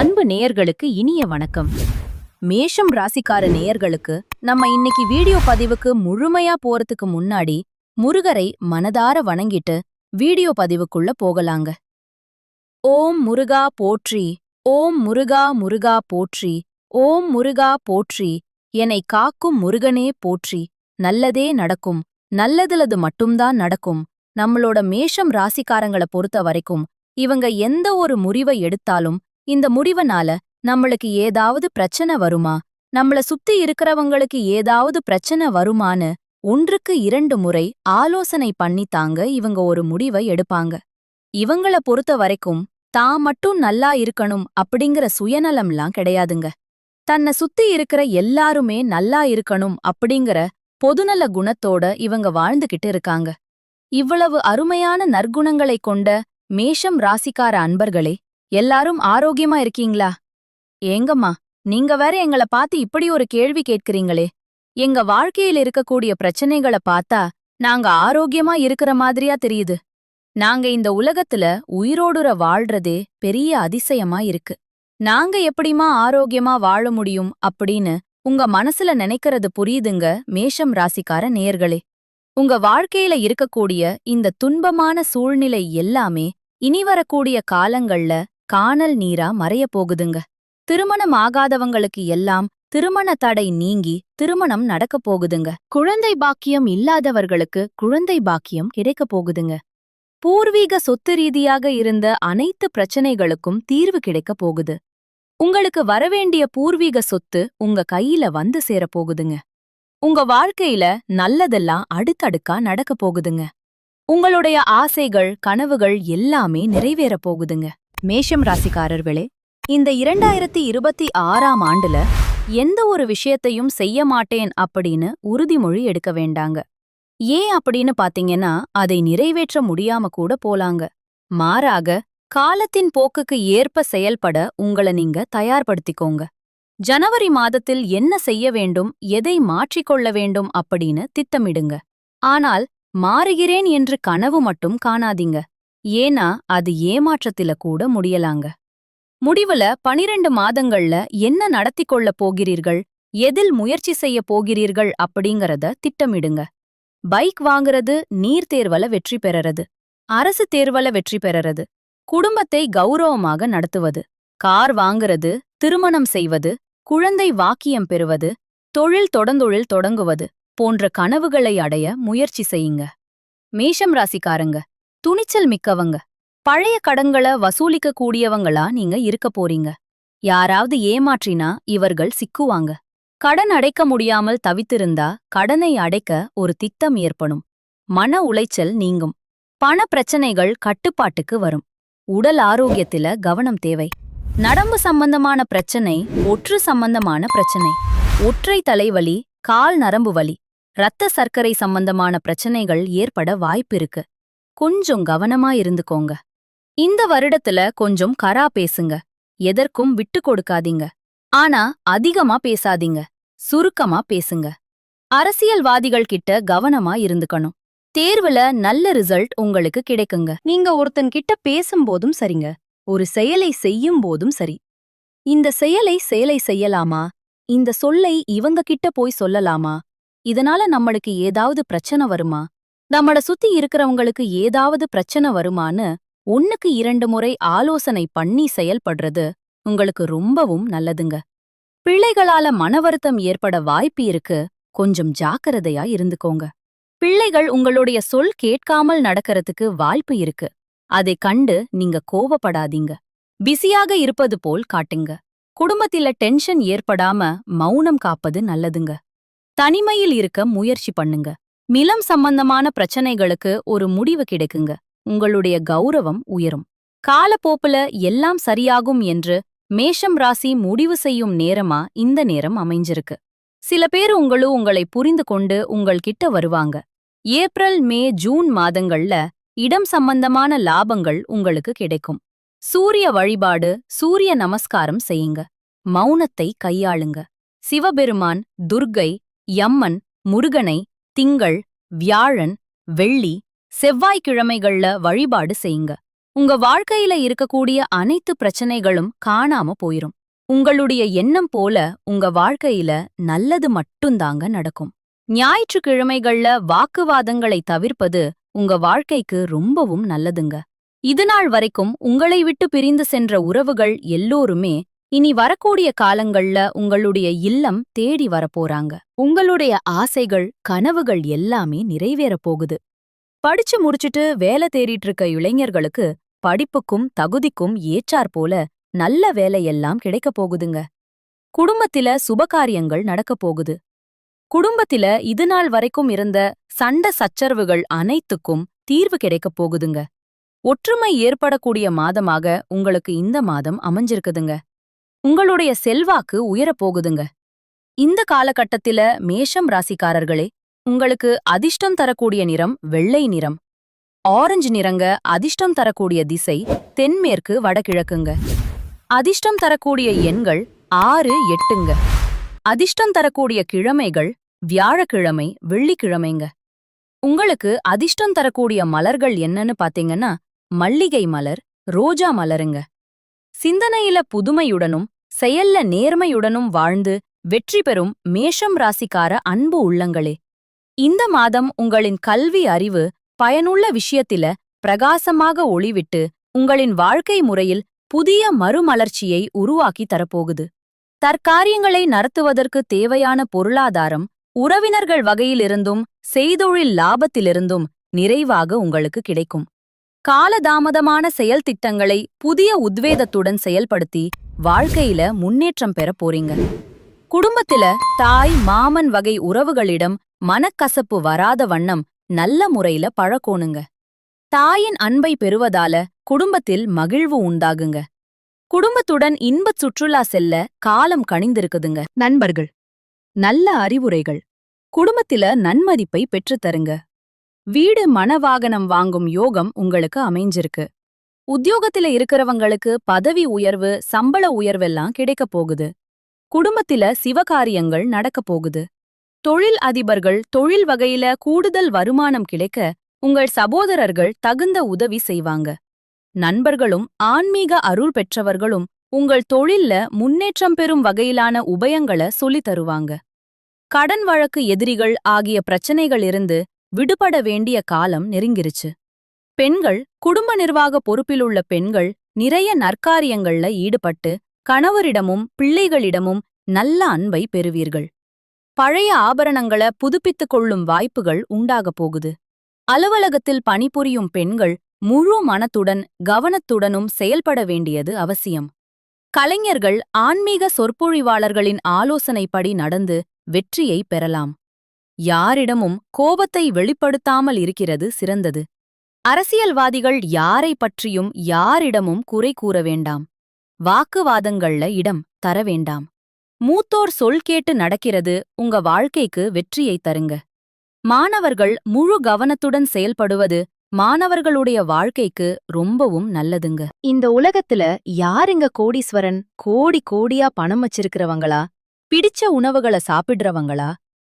அன்பு நேயர்களுக்கு இனிய வணக்கம். மேஷம் ராசிக்கார நேயர்களுக்கு நம்ம இன்னைக்கு வீடியோ பதிவுக்கு முழுமையா போறதுக்கு முன்னாடி முருகரை மனதார வணங்கிட்டு வீடியோ பதிவுக்குள்ள போகலாங்க. ஓம் முருகா போற்றி ஓம் முருகா முருகா போற்றி ஓம் முருகா போற்றி என்னை காக்கும் முருகனே போற்றி நல்லதே நடக்கும் நல்லதுலது மட்டும்தான் நடக்கும். நம்மளோட மேஷம் ராசிக்காரங்கள பொறுத்த வரைக்கும் இவங்க எந்த ஒரு முறிவை எடுத்தாலும் இந்த முடிவனால நம்மளுக்கு ஏதாவது பிரச்சனை வருமா? நம்மள சுத்தி இருக்கிறவங்களுக்கு ஏதாவது பிரச்சனை வருமான்னு ஒன்றுக்கு இரண்டு முறை ஆலோசனை பண்ணித்தாங்க இவங்க ஒரு முடிவை எடுப்பாங்க. இவங்கள பொறுத்த வரைக்கும் தான் மட்டும் நல்லா இருக்கணும் அப்படிங்கிற சுயநலம்லாம் கிடையாதுங்க. தன்னை சுத்தி இருக்கிற எல்லாருமே நல்லா இருக்கணும் அப்படிங்கிற பொதுநல குணத்தோட இவங்க வாழ்ந்துகிட்டு இருக்காங்க. இவ்வளவு அருமையான நற்குணங்களைக் கொண்ட மேஷம் ராசிக்கார அன்பர்களே எல்லாரும் ஆரோக்கியமா இருக்கீங்களா? ஏங்கம்மா நீங்க வேற எங்கள பார்த்து இப்படி ஒரு கேள்வி கேட்கிறீங்களே. எங்க வாழ்க்கையில இருக்கக்கூடிய பிரச்சனைகளை பார்த்தா நாங்க ஆரோக்கியமா இருக்கிற மாதிரியா தெரியுது. நாங்க இந்த உலகத்துல உயிரோடுற வாழ்றதே பெரிய அதிசயமா இருக்கு. நாங்க எப்படிமா ஆரோக்கியமா வாழ முடியும் அப்படின்னு உங்க மனசுல நினைக்கிறது புரியுதுங்க மேஷம் ராசிக்கார நேயர்களே. உங்க வாழ்க்கையில இருக்கக்கூடிய இந்த துன்பமான சூழ்நிலை எல்லாமே இனி வரக்கூடிய காலங்கள்ல காணல் நீரா மறைய போகுதுங்க. திருமணம் ஆகாதவங்களுக்கு எல்லாம் திருமண தடை நீங்கி திருமணம் நடக்க போகுதுங்க. குழந்தை பாக்கியம் இல்லாதவர்களுக்கு குழந்தை பாக்கியம் கிடைக்க போகுதுங்க. பூர்வீக சொத்து ரீதியாக இருந்த அனைத்து பிரச்சனைகளுக்கும் தீர்வு கிடைக்க போகுது. உங்களுக்கு வரவேண்டிய பூர்வீக சொத்து உங்க கையில வந்து சேரப் போகுதுங்க. உங்க வாழ்க்கையில நல்லதெல்லாம் அடுத்தடுக்கா நடக்க போகுதுங்க. உங்களுடைய ஆசைகள் கனவுகள் எல்லாமே நிறைவேறப் போகுதுங்க. மேஷம் ராசிக்காரர்களே இந்த இரண்டாயிரத்தி இருபத்தி ஆறாம் ஆண்டுல எந்த ஒரு விஷயத்தையும் செய்ய மாட்டேன் அப்படின்னு உறுதிமொழி எடுக்க வேண்டாங்க. ஏன் அப்படின்னு பாத்தீங்கன்னா அதை நிறைவேற்ற முடியாம கூட போலாங்க. மாறாக காலத்தின் போக்குக்கு ஏற்ப செயல்பட உங்கள நீங்க தயார்படுத்திக்கோங்க. ஜனவரி மாதத்தில் என்ன செய்ய வேண்டும் எதை மாற்றிக்கொள்ள வேண்டும் அப்படின்னு திட்டமிடுங்க. ஆனால் மாறுகிறேன் என்று கனவு மட்டும் காணாதீங்க. ஏனா அது ஏமாற்றத்தில கூட முடியலாங்க. முடிவுல பனிரெண்டு மாதங்கள்ல என்ன நடத்தி கொள்ளப் போகிறீர்கள் எதில் முயற்சி செய்ய போகிறீர்கள் அப்படிங்கறத திட்டமிடுங்க. பைக் வாங்குறது நீர் தேர்வல வெற்றி பெறறது அரசு தேர்வல வெற்றி பெறறது குடும்பத்தை கௌரவமாக நடத்துவது கார் வாங்குறது திருமணம் செய்வது குழந்தை வாக்கியம் பெறுவது தொழில் தொடர்ந்தொழில் தொடங்குவது போன்ற கனவுகளை அடைய முயற்சி செய்யுங்க. மேஷம் ராசிக்காரங்க துணிச்சல் மிக்கவங்க. பழைய கடன்களை வசூலிக்க கூடியவங்களா நீங்க இருக்க போறீங்க. யாராவது ஏமாற்றினா இவர்கள் சிக்குவாங்க. கடன் அடைக்க முடியாமல் தவித்திருந்தா கடனை அடைக்க ஒரு திட்டம் ஏற்படும். மன உளைச்சல் நீங்கும். பண பிரச்சனைகள் கட்டுப்பாட்டுக்கு வரும். உடல் ஆரோக்கியத்தில கவனம் தேவை. நடம்பு சம்பந்தமான பிரச்சனை ஒற்று சம்பந்தமான பிரச்சனை. ஒற்றை தலைவலி கால் நரம்பு வலி இரத்த சர்க்கரை சம்பந்தமான பிரச்சனைகள் ஏற்பட வாய்ப்பிருக்கு கொஞ்சம் கவனமா இருந்துக்கோங்க. இந்த வருடத்துல கொஞ்சம் கரா பேசுங்க. எதற்கும் விட்டு கொடுக்காதீங்க. ஆனா அதிகமா பேசாதீங்க. சுருக்கமா பேசுங்க. அரசியல்வாதிகள் கிட்ட கவனமா இருந்துக்கணும். தேர்வுல நல்ல ரிசல்ட் உங்களுக்கு கிடைக்குங்க. நீங்க ஒருத்தன் கிட்ட பேசும்போதும் சரிங்க. ஒரு செயலை செய்யும் போதும் சரி. இந்த செயலை செயலை செய்யலாமா? இந்த சொல்லை இவங்க கிட்ட போய் சொல்லலாமா? இதனால நம்மளுக்கு ஏதாவது பிரச்சனை வருமா? நம்மள சுத்தி இருக்கிறவங்களுக்கு ஏதாவது பிரச்சனை வருமான்னு ஒன்னுக்கு இரண்டு முறை ஆலோசனை பண்ணி செயல்படுறது உங்களுக்கு ரொம்பவும் நல்லதுங்க. பிள்ளைகளால மன வருத்தம் ஏற்பட வாய்ப்பு இருக்கு. கொஞ்சம் ஜாக்கிரதையா இருந்துக்கோங்க. பிள்ளைகள் உங்களுடைய சொல் கேட்காமல் நடக்கறதுக்கு வாய்ப்பு இருக்கு. அதை கண்டு நீங்க கோவப்படாதீங்க. பிஸியாக இருப்பது போல் காட்டுங்க. குடும்பத்தில டென்ஷன் ஏற்படாம மௌனம் காப்பது நல்லதுங்க. தனிமையில் இருக்க முயற்சி பண்ணுங்க. நிலம் சம்பந்தமான பிரச்சனைகளுக்கு ஒரு முடிவு கிடைக்குங்க. உங்களுடைய கௌரவம் உயரும். காலப்போப்புல எல்லாம் சரியாகும் என்று மேஷம் ராசி முடிவு செய்யும் நேரமா இந்த நேரம் அமைஞ்சிருக்கு. சில பேர் உங்களும் உங்களை புரிந்து கொண்டு உங்கள்கிட்ட வருவாங்க. ஏப்ரல் மே ஜூன் மாதங்கள்ல இடம் சம்பந்தமான லாபங்கள் உங்களுக்கு கிடைக்கும். சூரிய வழிபாடு சூரிய நமஸ்காரம் செய்யுங்க. மௌனத்தை கையாளுங்க. சிவபெருமான் துர்கை யம்மன் முருகனை திங்கள் வியாழன் வெள்ளி செவ்வாய்க்கிழமைகள்ல வழிபாடு செய்யுங்க. உங்க வாழ்க்கையில இருக்கக்கூடிய அனைத்து பிரச்சனைகளும் காணாம போயிரும். உங்களுடைய எண்ணம் போல உங்க வாழ்க்கையில நல்லது மட்டும்தாங்க நடக்கும். ஞாயிற்றுக்கிழமைகள்ல வாக்குவாதங்களை தவிர்ப்பது உங்க வாழ்க்கைக்கு ரொம்பவும் நல்லதுங்க. இதுநாள் வரைக்கும் உங்களை விட்டு பிரிந்து சென்ற உறவுகள் எல்லோருமே இனி வரக்கூடிய காலங்கள்ல உங்களுடைய இல்லம் தேடி வரப்போறாங்க. உங்களுடைய ஆசைகள் கனவுகள் எல்லாமே நிறைவேறப் போகுது. படிச்சு முடிச்சுட்டு வேலை தேடிட்டு இருக்க இளைஞர்களுக்கு படிப்புக்கும் தகுதிக்கும் ஏற்றாற் போல நல்ல வேலையெல்லாம் கிடைக்கப் போகுதுங்க. குடும்பத்தில சுபகாரியங்கள் நடக்கப் போகுது. குடும்பத்தில இதுநாள் வரைக்கும் இருந்த சண்ட சச்சரவுகள் அனைத்துக்கும் தீர்வு கிடைக்கப் போகுதுங்க. ஒற்றுமை ஏற்படக்கூடிய மாதமாக உங்களுக்கு இந்த மாதம் அமைஞ்சிருக்குதுங்க. உங்களுடைய செல்வாக்கு உயரப் போகுதுங்க இந்த காலகட்டத்தில மேஷம் ராசிக்காரர்களே உங்களுக்கு அதிர்ஷ்டம் தரக்கூடிய நிறம் வெள்ளை நிறம். ஆரஞ்சு நிறங்க அதிர்ஷ்டம் தரக்கூடிய திசை தென்மேற்கு வடகிழக்குங்க. அதிர்ஷ்டம் தரக்கூடிய எண்கள் ஆறு எட்டுங்க. அதிர்ஷ்டம் தரக்கூடிய கிழமைகள் வியாழக்கிழமை வெள்ளிக்கிழமைங்க. உங்களுக்கு அதிர்ஷ்டம் தரக்கூடிய மலர்கள் என்னன்னு பாத்தீங்கன்னா மல்லிகை மலர் ரோஜா மலருங்க. சிந்தனையில புதுமையுடனும் செயல்ல நேர்மையுடனும் வாழ்ந்து வெற்றி பெறும் மேஷம் ராசிக்கார அன்பு உள்ளங்களே. இந்த மாதம் உங்களின் கல்வி அறிவு பயனுள்ள விஷயத்தில பிரகாசமாக ஒளிவிட்டு உங்களின் வாழ்க்கை முறையில் புதிய மறுமலர்ச்சியை உருவாக்கி தரப்போகுது. தற்காரியங்களை நடத்துவதற்கு தேவையான பொருளாதாரம் உறவினர்கள் வகையிலிருந்தும் செய்தொழில் லாபத்திலிருந்தும் நிறைவாக உங்களுக்கு கிடைக்கும். காலதாமதமான செயல் திட்டங்களை புதிய உத்வேதத்துடன் செயல்படுத்தி வாழ்க்கையில முன்னேற்றம் பெற போறீங்க. குடும்பத்தில தாய் மாமன் வகை உறவுகளிடம் மனக்கசப்பு வராத வண்ணம் நல்ல முறையில பழக்கோணுங்க. தாயின் அன்பை பெறுவதால குடும்பத்தில் மகிழ்வு உண்டாகுங்க. குடும்பத்துடன் இன்பச் சுற்றுலா செல்ல காலம் கணிந்திருக்குதுங்க நண்பர்கள் நல்ல அறிவுரைகள். குடும்பத்தில நன்மதிப்பை பெற்றுத்தருங்க வீடு மனவாகனம் வாங்கும் யோகம் உங்களுக்கு அமைஞ்சிருக்கு. உத்தியோகத்தில இருக்கிறவங்களுக்கு பதவி உயர்வு சம்பள உயர்வெல்லாம் கிடைக்கப் போகுது. குடும்பத்தில சிவகாரியங்கள் நடக்கப் போகுது. தொழில் அதிபர்கள் தொழில் வகையில கூடுதல் வருமானம் கிடைக்க உங்கள் சகோதரர்கள் தகுந்த உதவி செய்வாங்க. நண்பர்களும் ஆன்மீக அருள் பெற்றவர்களும் உங்கள் தொழில்ல முன்னேற்றம் பெறும் வகையிலான உபயங்கள சொல்லித் தருவாங்க. கடன் வழக்கு எதிரிகள் ஆகிய பிரச்சனைகளிலிருந்து விடுபட வேண்டிய காலம் நெருங்கிருச்சு. பெண்கள் குடும்ப நிர்வாக பொறுப்பிலுள்ள பெண்கள் நிறைய நற்காரியங்கள்ல ஈடுபட்டு கணவரிடமும் பிள்ளைகளிடமும் நல்ல அன்பை பெறுவீர்கள். பழைய ஆபரணங்களை புதுப்பித்துக் கொள்ளும் வாய்ப்புகள் உண்டாகப் போகுது. அலுவலகத்தில் பணிபுரியும் பெண்கள் முழு மனத்துடன் கவனத்துடனும் செயல்பட வேண்டியது அவசியம். கலைஞர்கள் ஆன்மீக சொற்பொழிவாளர்களின் ஆலோசனைப்படி நடந்து வெற்றியை பெறலாம். யாரிடமும் கோபத்தை வெளிப்படுத்தாமல் இருக்கிறது சிறந்தது. அரசியல்வாதிகள் யாரை பற்றியும் யாரிடமும் குறை கூற வேண்டாம். வாக்குவாதங்கள்ல இடம் தர வேண்டாம். மூத்தோர் சொல் கேட்டு நடக்கிறது உங்க வாழ்க்கைக்கு வெற்றியை தருங்க. மாணவர்கள் முழு கவனத்துடன் செயல்படுவது மாணவர்களுடைய வாழ்க்கைக்கு ரொம்பவும் நல்லதுங்க. இந்த உலகத்துல யாருங்க கோடீஸ்வரன்? கோடி கோடியா பணம் வச்சிருக்கிறவங்களா? பிடிச்ச உணவுகளை சாப்பிடுறவங்களா?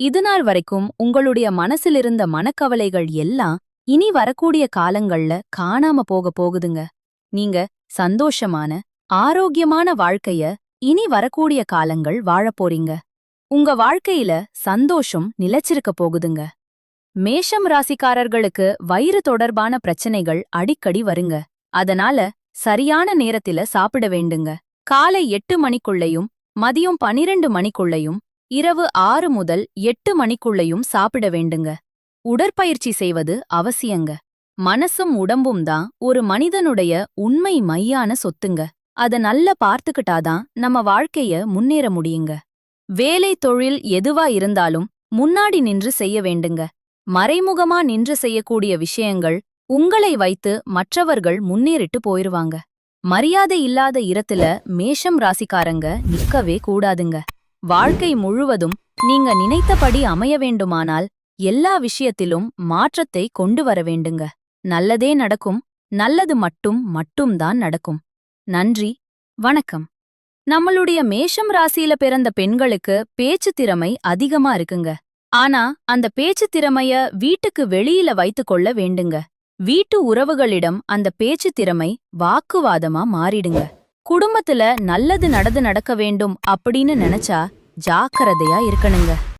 இதுநாள் வரைக்கும் உங்களுடைய மனசிலிருந்த மனக்கவலைகள் எல்லாம் இனி வரக்கூடிய காலங்கள்ல காணாம போக போகுதுங்க. நீங்க சந்தோஷமான ஆரோக்கியமான வாழ்க்கைய இனி வரக்கூடிய காலங்கள் வாழப்போறீங்க உங்க வாழ்க்கையில சந்தோஷம் நிலைச்சிருக்க போகுதுங்க. மேஷம் ராசிக்காரர்களுக்கு வயிறு தொடர்பான பிரச்சனைகள் அடிக்கடி வருங்க. அதனால சரியான நேரத்தில சாப்பிட வேண்டுங்க. காலை எட்டு மணிக்குள்ளையும் மதியம் பனிரெண்டு மணிக்குள்ளையும் இரவு ஆறு முதல் எட்டு மணிக்குள்ளையும் சாப்பிட வேண்டுங்க. உடற்பயிற்சி செய்வது அவசியங்க. மனசும் உடம்பும் தான் ஒரு மனிதனுடைய உண்மை மையான சொத்துங்க. அத நல்ல பார்த்துக்கிட்டாதான் நம்ம வாழ்க்கைய முன்னேற முடியுங்க. வேலை தொழில் எதுவா இருந்தாலும் முன்னாடி நின்று செய்ய வேண்டுங்க. மறைமுகமா நின்று செய்யக்கூடிய விஷயங்கள் உங்களை வைத்து மற்றவர்கள் முன்னேறிட்டு போயிருவாங்க. மரியாதை இல்லாத இடத்துல மேஷம் ராசிக்காரங்க நிக்கவே கூடாதுங்க. வாழ்க்கை முழுவதும் நீங்க நினைத்தபடி அமைய வேண்டுமானால் எல்லா விஷயத்திலும் மாற்றத்தை கொண்டு வர வேண்டுங்க. நல்லதே நடக்கும் நல்லது மட்டும் மட்டும்தான் நடக்கும். நன்றி வணக்கம். நம்மளுடைய மேஷம் ராசியில பிறந்த பெண்களுக்கு பேச்சு திறமை அதிகமா இருக்குங்க. ஆனா அந்த பேச்சு திறமைய வீட்டுக்கு வெளியில வைத்துக் கொள்ள வேண்டுங்க. வீட்டு உறவுகளிடம் அந்த பேச்சு திறமை வாக்குவாதமா மாறிடுங்க. குடும்பத்துல நல்லது நடந்து நடக்க வேண்டும் அப்படின்னு நினைச்சா ஜாக்கிரதையா இருக்கணுங்க.